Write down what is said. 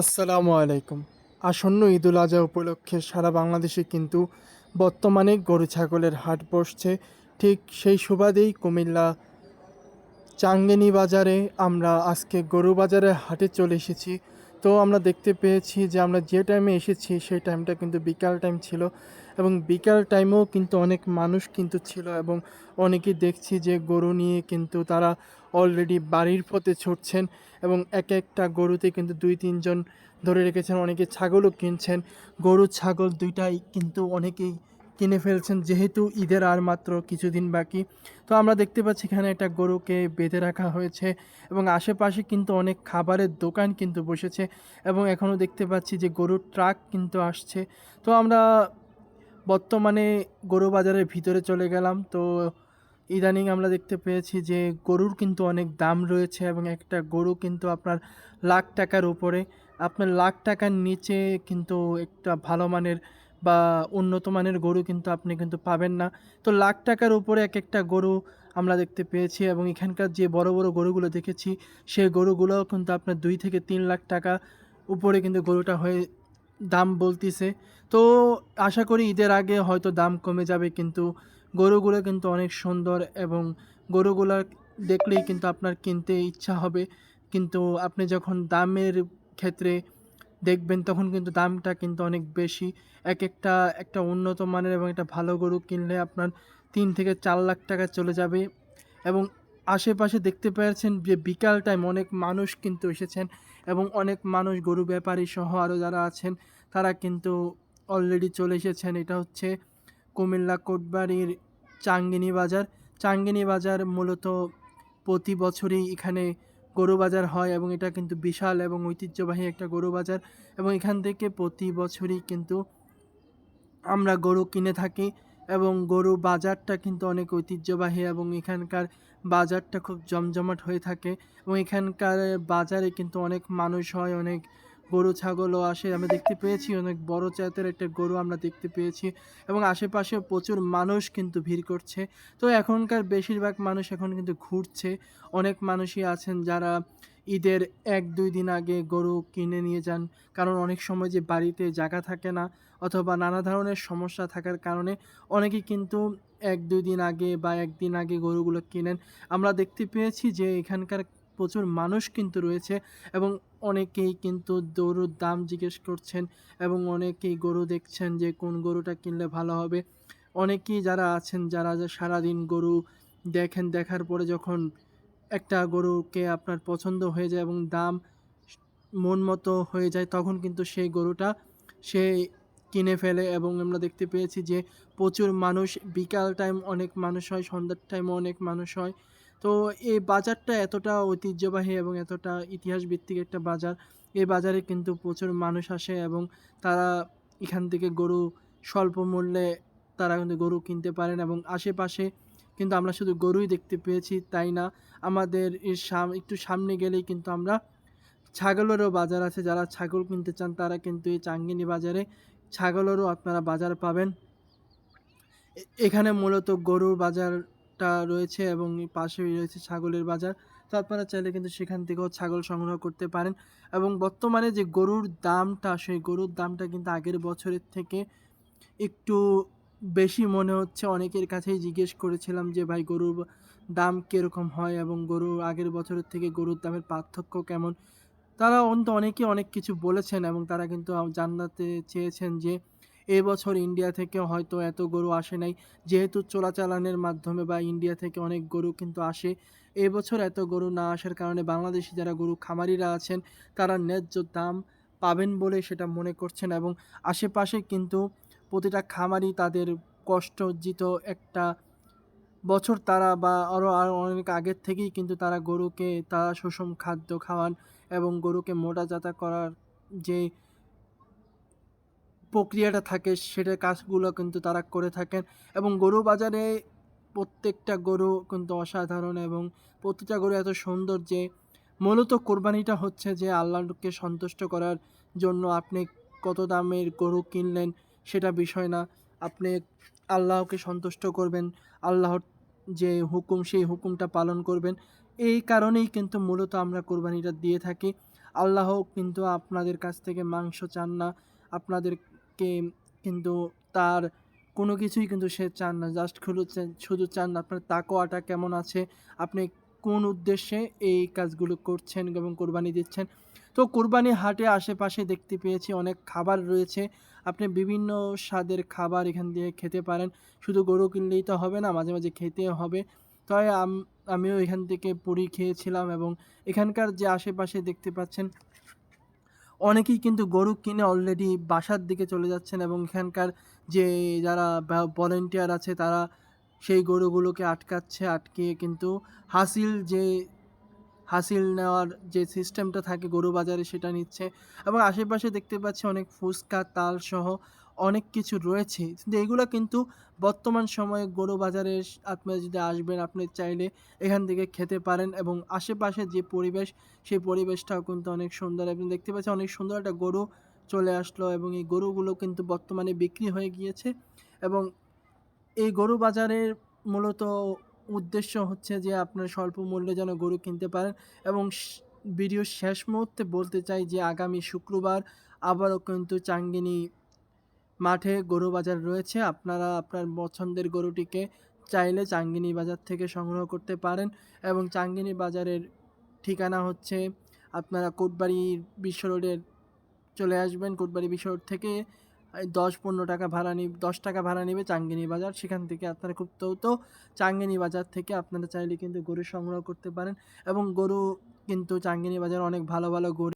আসসালামু আলাইকুম। আসন্ন ঈদুল আজহা উপলক্ষে সারা বাংলাদেশে কিন্তু বর্তমানে গরু ছাগলের হাট বসছে। ঠিক সেই সুবাদেই কুমিল্লা চাঙ্গেনি বাজারে আমরা আজকে গরু বাজারের হাটে চলে এসেছি। তো আমরা দেখতে পেয়েছি যে আমরা যে টাইমে এসেছি সেই টাইমটা কিন্তু বিকাল টাইম ছিল। এবং বিকাল টাইমেও কিন্তু অনেক মানুষ কিন্তু ছিল এবং অনেকেই দেখছি যে গরু নিয়ে কিন্তু তারা অলরেডি বাড়ির পথে ছুটছেন এবং এক একটা গরুতে কিন্তু দুই, তিনজন ধরে রেখেছেন, অনেকে ছাগলও কিনছেন। গরু, ছাগল দুইটাই কিন্তু অনেকেই কিনে ফেলছেন, যেহেতু ঈদের আর মাত্র কিছুদিন বাকি। তো আমরা দেখতে পাচ্ছি এখানে একটা গরুকে বেঁধে রাখা হয়েছে এবং আশেপাশে কিন্তু অনেক খাবারের দোকান কিন্তু বসেছে এবং এখনও দেখতে পাচ্ছি যে গরুর ট্রাক কিন্তু আসছে। তো আমরা বর্তমানে গরু বাজারের ভিতরে চলে গেলাম। তো ইদানিং আমরা দেখতে পেয়েছি যে গরুর কিন্তু অনেক দাম রয়েছে এবং একটা গরু কিন্তু আপনার লাখ টাকার উপরে। আপনার লাখ টাকার নিচে কিন্তু একটা ভালো মানের বা উন্নত মানের গরু কিন্তু আপনি কিন্তু পাবেন না। তো লাখ টাকার উপরে এক একটা গরু আমরা দেখতে পেয়েছি এবং এখানকার যে বড় বড় গরুগুলো দেখেছি, সেই গরুগুলোও কিন্তু আপনার দুই থেকে তিন লাখ টাকা উপরে কিন্তু গরুটা হয়ে দাম বলতিছে। তো আশা করি ঈদের আগে হয়তো দাম কমে যাবে, কিন্তু গরুগুলো কিন্তু অনেক সুন্দর এবং গরুগুলো দেখলেই কিন্তু আপনার কিনতে ইচ্ছা হবে। কিন্তু আপনি যখন দামের ক্ষেত্রে দেখবেন, তখন কিন্তু দামটা কিন্তু অনেক বেশি। এক একটা একটা উন্নত মানের এবং একটা ভালো গরু কিনলে আপনার তিন থেকে চার লাখ টাকা চলে যাবে এবং আশেপাশে দেখতে পেয়েছেন যে বিকাল টাইম অনেক মানুষ কিন্তু এসেছেন এবং অনেক মানুষ, গরু ব্যাপারী সহ আরও যারা আছেন, তারা কিন্তু অলরেডি চলে এসেছেন। এটা হচ্ছে কুমিল্লা কোটবাড়ির চাঙ্গিনী বাজার। চাঙ্গিনী বাজার মূলত প্রতি বছরই এখানে গরু বাজার হয় এবং এটা কিন্তু বিশাল এবং ঐতিহ্যবাহী একটা গরু বাজার এবং এখান থেকে প্রতি বছরই কিন্তু আমরা গরু কিনে থাকি। এবং গরু বাজারটা কিন্তু অনেক ঐতিহ্যবাহী এবং এখানকার বাজারটা খুব জমজমাট হয়ে থাকে এবং এখানকার বাজারে কিন্তু অনেক মানুষ হয়, অনেক গরু, ছাগলও আসে। আমরা দেখতে পেয়েছি অনেক বড় জাতের একটা গরু আমরা দেখতে পেয়েছি এবং আশেপাশে প্রচুর মানুষ কিন্তু ভিড় করছে। তো এখনকার বেশিরভাগ মানুষ এখন কিন্তু ঘুরছে। অনেক মানুষই আছেন যারা ঈদের এক, দুই দিন আগে গরু কিনে নিয়ে যান। কারণ অনেক সময় যে বাড়িতে জায়গা থাকে না অথবা নানা ধরনের সমস্যা থাকার কারণে অনেকে কিন্তু এক, দুই দিন আগে বা একদিন আগে গরুগুলো কিনেন। আমরা দেখতে পেয়েছি যে এখানকার প্রচুর মানুষ কিন্তু রয়েছে এবং অনেকেই কিন্তু গরুর দাম জিজ্ঞেস করছেন এবং অনেকেই গরু দেখছেন যে কোন গরুটা কিনলে ভালো হবে। অনেকেই যারা আছেন, যারা যে সারাদিন গরু দেখেন, দেখার পরে যখন একটা গরুকে আপনার পছন্দ হয়ে যায় এবং দাম মন মতো হয়ে যায়, তখন কিন্তু সেই গরুটা সে কিনে ফেলে এবং আমরা দেখতে পেয়েছি যে প্রচুর মানুষ, বিকাল টাইম অনেক মানুষ হয়, সন্ধ্যার টাইমও অনেক মানুষ হয়। তো এই বাজারটা এতটা ঐতিহ্যবাহী এবং এতটা ইতিহাস ভিত্তিক একটা বাজার। এই বাজারে কিন্তু প্রচুর মানুষ আসে এবং তারা এখান থেকে গরু স্বল্প মূল্যে তারা কিন্তু গরু কিনতে পারেন এবং আশেপাশে কিন্তু আমরা শুধু গরুই দেখতে পেয়েছি, তাই না? আমাদের এর সাম, একটু সামনে গেলেই কিন্তু আমরা ছাগলেরও বাজার আছে। যারা ছাগল কিনতে চান তারা কিন্তু এই চাঙ্গিনী বাজারে ছাগলেরও আপনারা বাজার পাবেন। এখানে মূলত গরুর বাজারটা রয়েছে এবং পাশেই রয়েছে ছাগলের বাজার। তো আপনারা চাইলে কিন্তু সেখান থেকেও ছাগল সংগ্রহ করতে পারেন এবং বর্তমানে যে গরুর দামটা, সেই গরুর দামটা কিন্তু আগের বছরের থেকে একটু বেশি মনে হচ্ছে। অনেকের কাছেই জিজ্ঞেস করেছিলাম যে, ভাই, গরুর দাম কীরকম হয় এবং গরু, আগের বছরের থেকে গরুর দামের পার্থক্য কেমন? তারা অন্ত, অনেকে অনেক কিছু বলেছেন এবং তারা কিন্তু জানাতে চেয়েছেন যে এবছর ইন্ডিয়া থেকে হয়তো এত গরু আসে নাই। যেহেতু চোরাচালানের মাধ্যমে বা ইন্ডিয়া থেকে অনেক গরু কিন্তু আসে, এবছর এত গরু না আসার কারণে বাংলাদেশি যারা গরু খামারিরা আছেন, তারা ন্যায্য দাম পাবেন বলে সেটা মনে করছেন এবং আশেপাশে কিন্তু প্রতিটা খামারি তাদের কষ্ট অর্জিত একটা বছর তারা বা আরও আরও অনেক আগের থেকেই কিন্তু তারা গরুকে, তারা সুষম খাদ্য খাওয়ান এবং গরুকে মোটাজাতা করার যে প্রক্রিয়াটা থাকে, সেটার কাজগুলো কিন্তু তারা করে থাকেন। এবং গরু বাজারে প্রত্যেকটা গরু কিন্তু অসাধারণ এবং প্রতিটা গরু এত সুন্দর যে মূলত কোরবানিটা হচ্ছে যে আল্লাহকে সন্তুষ্ট করার জন্য আপনি কত দামের গরু কিনলেন সেটা বিষয় না। আপনি আল্লাহকে সন্তুষ্ট করবেন, আল্লাহর যে হুকুম, সেই হুকুমটা পালন করবেন। এই কারণেই কিন্তু মূলত আমরা কোরবানিটা দিয়ে থাকি। আল্লাহ কিন্তু আপনাদের কাছ থেকে মাংস চান না। আপনাদেরকে কিন্তু তার কোনো কিছুই কিন্তু সে চান না। জাস্ট শুধু চান- শুধু চান আপনার তাকোয়াটা কেমন আছে? আপনি কোন উদ্দেশ্যে এই কাজগুলো করছেন এবং কোরবানি দিচ্ছেন? তো কোরবানি হাটে আশেপাশে দেখতে পেয়েছি অনেক খাবার রয়েছে। আপনি বিভিন্ন স্বাদের খাবার এখান দিয়ে খেতে পারেন। শুধু গরু কিনলেই তো হবে না, মাঝে মাঝে খেতে হবে। তাই আম- আমিও এখান থেকে পুরি খেয়েছিলাম এবং এখানকার যে আশেপাশে দেখতে পাচ্ছেন অনেকেই কিন্তু গরু কিনে অলরেডি বাসার দিকে চলে যাচ্ছেন এবং এখানকার যে যারা ভলেন্টিয়ার আছে তারা সেই গরুগুলোকে আটকাচ্ছে, আটকিয়ে কিন্তু হাসিল যে, হাসিল নেওয়ার যে সিস্টেমটা থাকে গরু বাজারে সেটা নিচ্ছে এবং আশেপাশে দেখতে পাচ্ছি অনেক ফুচকা, তাল সহ অনেক কিছু রয়েছে। কিন্তু এগুলো কিন্তু বর্তমান সময়ে গরু বাজারে আপনি যদি আসবেন, আপনি চাইলে এখান থেকে খেতে পারেন এবং আশেপাশে যে পরিবেশ, সেই পরিবেশটাও কিন্তু অনেক সুন্দর। আপনি দেখতে পাচ্ছেন অনেক সুন্দর একটা গরু চলে আসলো এবং এই গরুগুলো কিন্তু বর্তমানে বিক্রি হয়ে গিয়েছে এবং এই গরু বাজারের মূলত উদ্দেশ্য হচ্ছে যে আপনার স্বল্প মূল্যে যেন গরু কিনতে পারেন এবং ভিডিওর শেষ মুহূর্তে বলতে চাই যে আগামী শুক্রবার আবারও কিন্তু চাঙ্গিনী মাঠে গরু বাজার রয়েছে। আপনারা আপনার পছন্দের গরুটিকে চাইলে চাঙ্গিনী বাজার থেকে সংগ্রহ করতে পারেন এবং চাঙ্গিনী বাজারের ঠিকানা হচ্ছে আপনারা কোটবাড়ি বিশ্ব রোডের চলে আসবেন। কোটবাড়ি বিশ্ব রোড থেকে দশ পনেরো টাকা ভাড়া নিবে, দশ টাকা ভাড়া নেবে চাঙ্গিনী বাজার। সেখান থেকে আপনারা খুব তো চাঙ্গিনী বাজার থেকে আপনারা চাইলে কিন্তু গরু সংগ্রহ করতে পারেন এবং গরু কিন্তু চাঙ্গিনী বাজার অনেক ভালো ভালো গরু